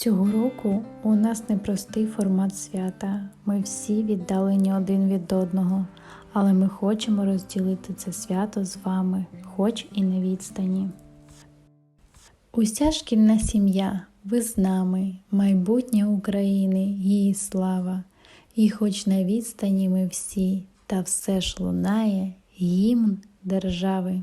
Цього року у нас непростий формат свята. Ми всі віддалені один від одного, але ми хочемо розділити це свято з вами, хоч і на відстані. Уся шкільна сім'я, ви з нами, майбутнє України, її слава. І хоч на відстані ми всі, та все ж лунає гімн держави.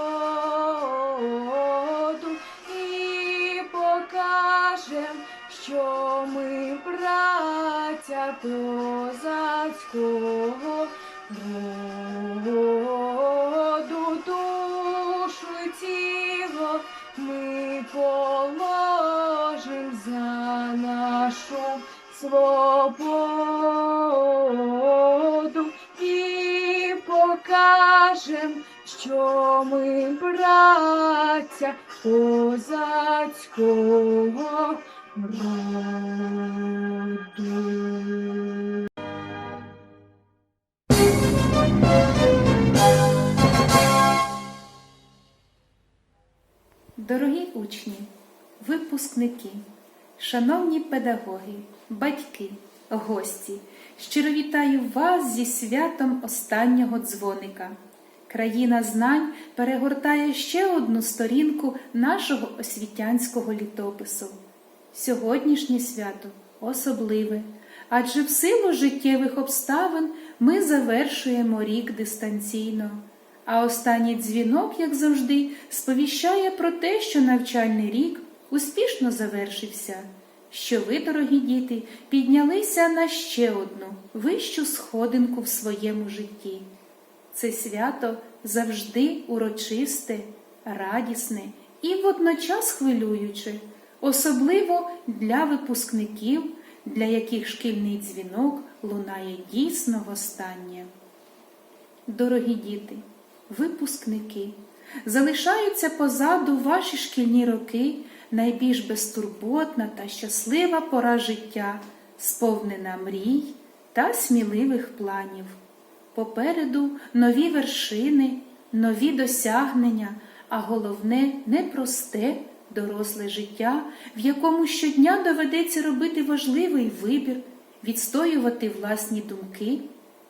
що ми браття козацького роду, душу тіло ми положим за нашу свободу і покажем, що ми браття козацького. Дорогі учні, випускники, шановні педагоги, батьки, гості, щиро вітаю вас зі святом останнього дзвоника. Країна знань перегортає ще одну сторінку нашого освітянського літопису. Сьогоднішнє свято особливе, адже в силу життєвих обставин ми завершуємо рік дистанційно. А останній дзвінок, як завжди, сповіщає про те, що навчальний рік успішно завершився, що ви, дорогі діти, піднялися на ще одну вищу сходинку в своєму житті. Це свято завжди урочисте, радісне і водночас хвилююче, особливо для випускників, для яких шкільний дзвінок лунає дійсно востаннє. Дорогі діти, випускники, залишаються позаду ваші шкільні роки найбільш безтурботна та щаслива пора життя, сповнена мрій та сміливих планів. Попереду нові вершини, нові досягнення, а головне непросте доросле життя, в якому щодня доведеться робити важливий вибір, відстоювати власні думки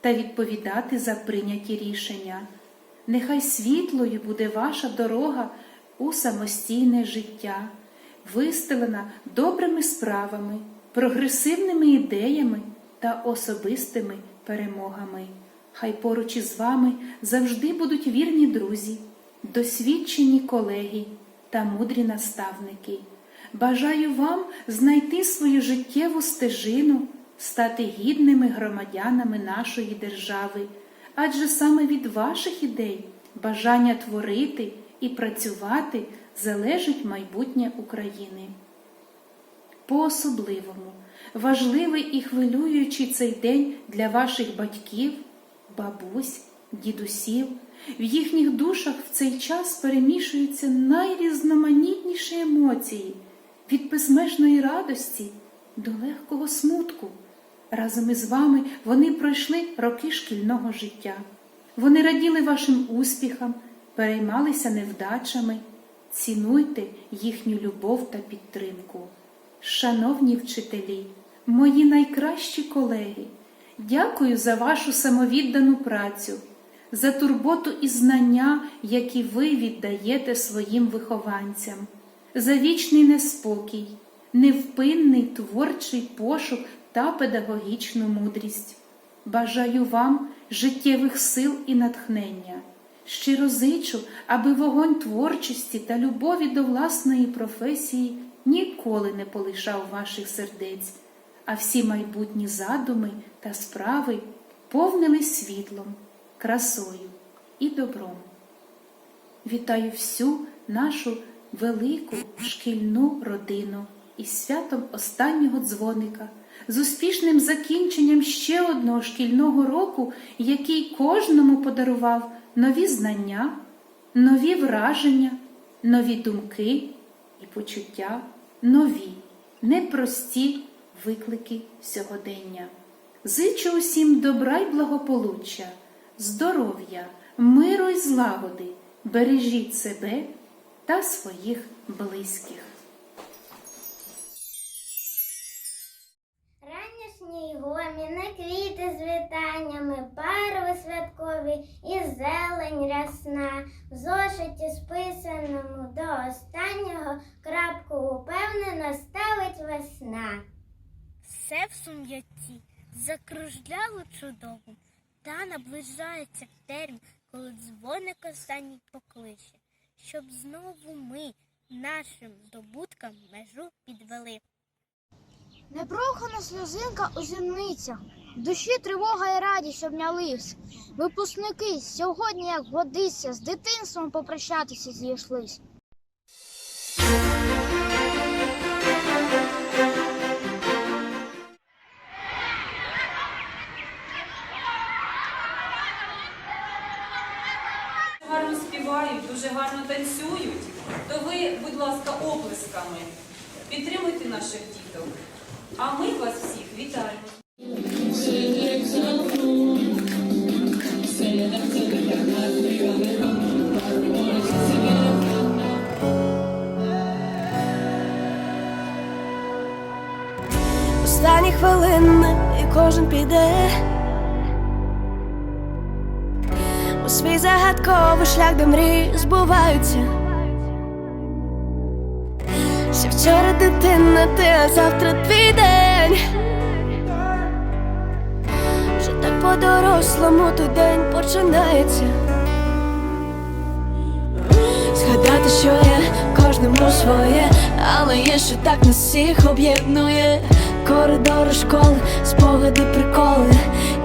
та відповідати за прийняті рішення. Нехай світлою буде ваша дорога у самостійне життя, вистелена добрими справами, прогресивними ідеями та особистими перемогами. Хай поруч із вами завжди будуть вірні друзі, досвідчені колеги та мудрі наставники. Бажаю вам знайти свою життєву стежину, стати гідними громадянами нашої держави, адже саме від ваших ідей, бажання творити і працювати залежить майбутнє України. По-особливому важливий і хвилюючий цей день для ваших батьків, бабусь, дідусів. В їхніх душах в цей час перемішуються найрізноманітніші емоції від безмежної радості до легкого смутку. Разом із вами вони пройшли роки шкільного життя. Вони раділи вашим успіхам, переймалися невдачами. Цінуйте їхню любов та підтримку. Шановні вчителі, мої найкращі колеги, дякую за вашу самовіддану працю, за турботу і знання, які ви віддаєте своїм вихованцям, за вічний неспокій, невпинний творчий пошук та педагогічну мудрість. Бажаю вам життєвих сил і натхнення. Щиро зичу, аби вогонь творчості та любові до власної професії ніколи не полишав ваших сердець, а всі майбутні задуми та справи повнились світлом, красою і добром. Вітаю всю нашу велику шкільну родину із святом останнього дзвоника, з успішним закінченням ще одного шкільного року, який кожному подарував нові знання, нові враження, нові думки і почуття, нові, непрості виклики сьогодення. Зичу усім добра й благополуччя, здоров'я, миру й злагоди, бережіть себе та своїх близьких. Ранішній гоміни, квіти з вітаннями, барви святкові і зелень рясна. В зошиті списаному до останнього крапку упевнено ставить весна. Все в сум'ятті закружляло чудово, та наближається термін, коли дзвоник останній покличе, щоб знову ми нашим здобуткам межу підвели. Непрохана сльозинка у зімницях, душі тривога і радість обнялись. Випускники сьогодні, як годиться, з дитинством попрощатися зійшлись. Гарно співають, дуже гарно танцюють, то ви, будь ласка, оплесками підтримуйте наших діток. А ми вас всіх вітаємо. Останні хвилини і кожен піде свій загадковий шлях, де мрії збуваються. Ще вчора дитина, ти, а завтра твій день. Вже так по-дорослому той день починається. Згадати, що є кожному своє, але є, що так нас всіх об'єднує. Коридори школи, спогади, приколи,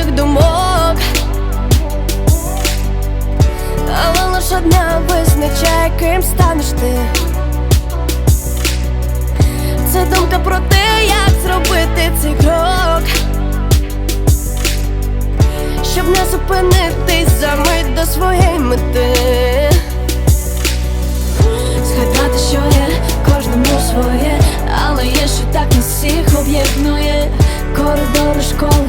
Різних думок. Але лиш одна визначає, ким станеш ти. Це думка про те, як зробити цей крок, щоб не зупинитись за мить до своєї мети. Згадати, що є кожному своє, але є, що так нас всіх об'єднує. Коридори школи,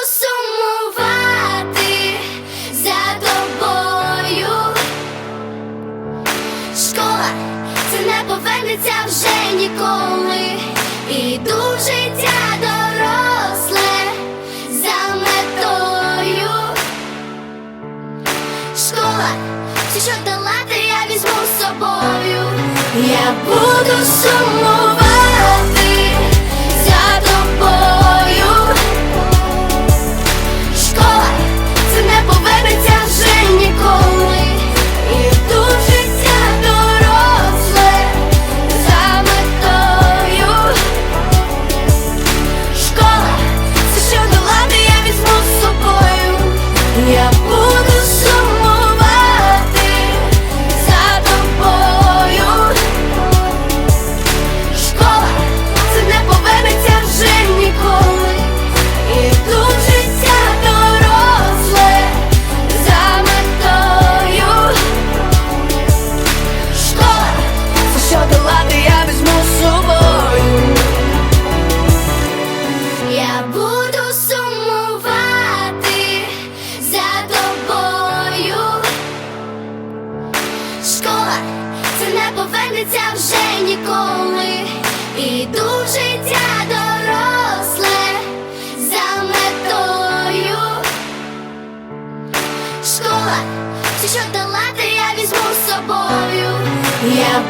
Школа, все, що долати, я візьму з собою. Я буду сумувати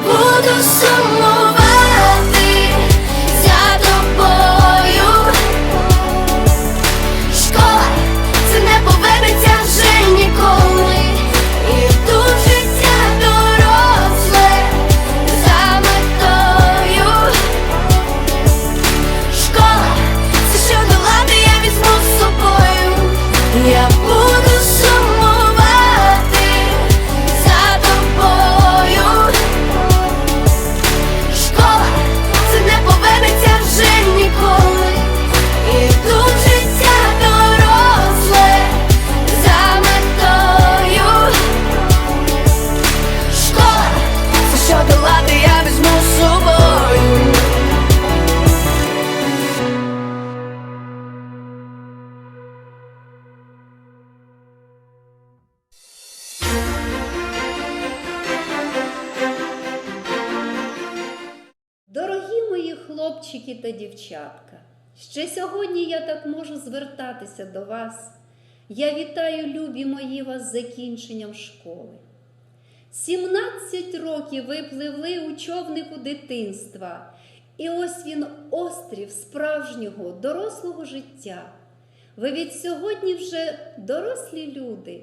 буду сумувати хлопчики та дівчатка, ще сьогодні я так можу звертатися до вас. Я вітаю, любі мої, вас з закінченням школи. 17 років ви пливли у човнику дитинства, і ось він острів справжнього дорослого життя. Ви від сьогодні вже дорослі люди,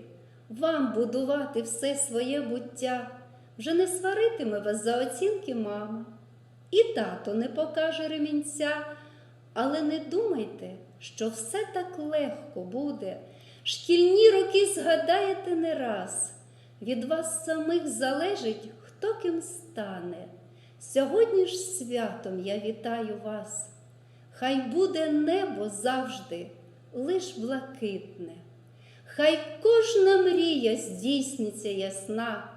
вам будувати все своє буття, вже не сваритиме вас за оцінки мама. І тато не покаже ремінця, але не думайте, що все так легко буде. Шкільні роки згадаєте не раз. Від вас самих залежить, хто ким стане. Сьогодні ж святом я вітаю вас. Хай буде небо завжди лиш блакитне. Хай кожна мрія здійсниться ясна,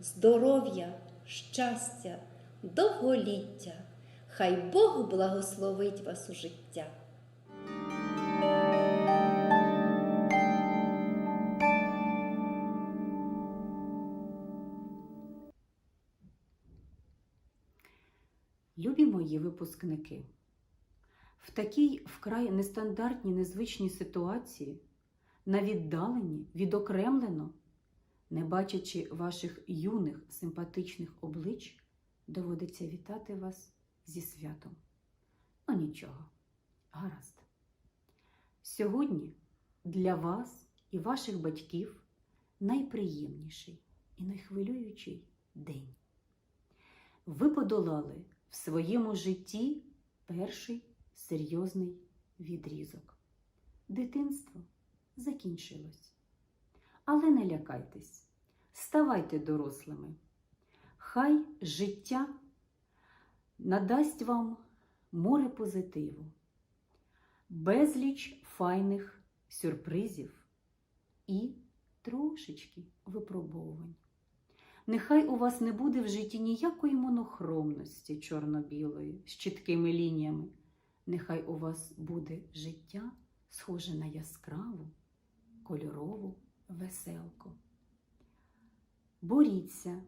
здоров'я, щастя, довголіття. Хай Бог благословить вас у життя. Любі мої випускники, в такій вкрай нестандартній незвичній ситуації, на віддаленні, відокремлено, не бачачи ваших юних симпатичних облич, доводиться вітати вас зі святом. Ну нічого, гаразд. Сьогодні для вас і ваших батьків найприємніший і найхвилюючий день. Ви подолали в своєму житті перший серйозний відрізок. Дитинство закінчилось. Але не лякайтесь, ставайте дорослими. Хай життя надасть вам море позитиву, безліч файних сюрпризів і трошечки випробовувань. Нехай у вас не буде в житті ніякої монохромності чорно-білої з чіткими лініями. Нехай у вас буде життя схоже на яскраву, кольорову веселку. Боріться,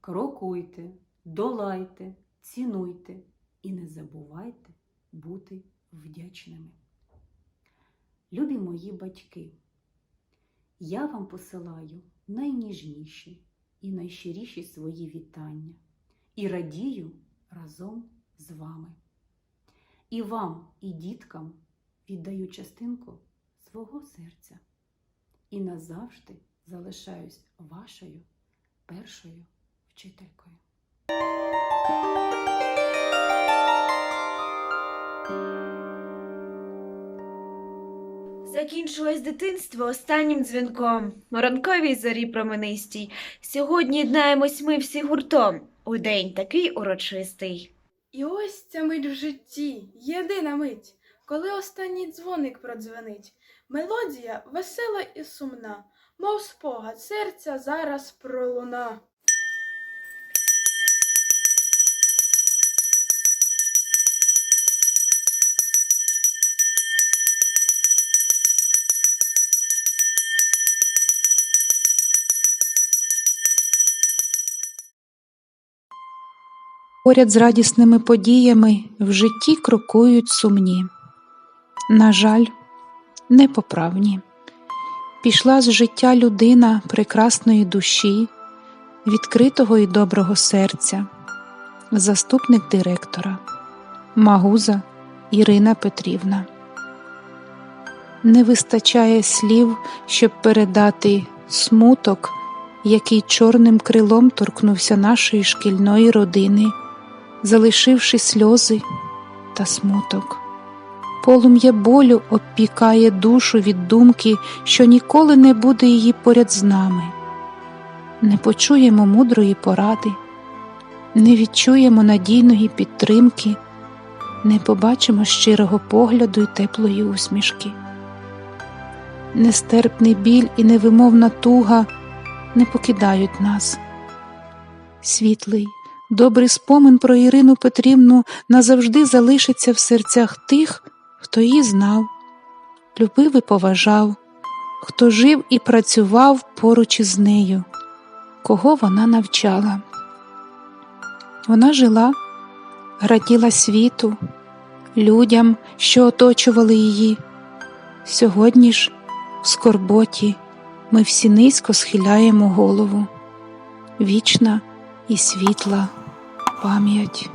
крокуйте, долайте, цінуйте і не забувайте бути вдячними. Любі мої батьки, я вам посилаю найніжніші і найщиріші свої вітання і радію разом з вами. І вам, і діткам віддаю частинку свого серця і назавжди залишаюсь вашою першою вчителькою. Закінчилось дитинство останнім дзвінком, на ранковій зорі променистій. Сьогодні єднаємось ми всі гуртом у день такий урочистий. І ось ця мить в житті, єдина мить, коли останній дзвоник продзвенить. Мелодія весела і сумна, мов спогад серця зараз пролуна. Поряд з радісними подіями в житті крокують сумні. На жаль, непоправні. Пішла з життя людина прекрасної душі, відкритого і доброго серця, заступник директора, Магуза Ірина Петрівна. Не вистачає слів, щоб передати смуток, який чорним крилом торкнувся нашої шкільної родини, залишивши сльози та смуток. Полум'я болю обпікає душу від думки, що ніколи не буде її поряд з нами. Не почуємо мудрої поради, не відчуємо надійної підтримки, не побачимо щирого погляду й теплої усмішки. Нестерпний біль і невимовна туга не покидають нас. Світлий, добрий спомин про Ірину Петрівну назавжди залишиться в серцях тих, хто її знав, любив і поважав, хто жив і працював поруч із нею, кого вона навчала. Вона жила, раділа світу, людям, що оточували її. Сьогодні ж, в скорботі, ми всі низько схиляємо голову. Вічна і світла пам'ять.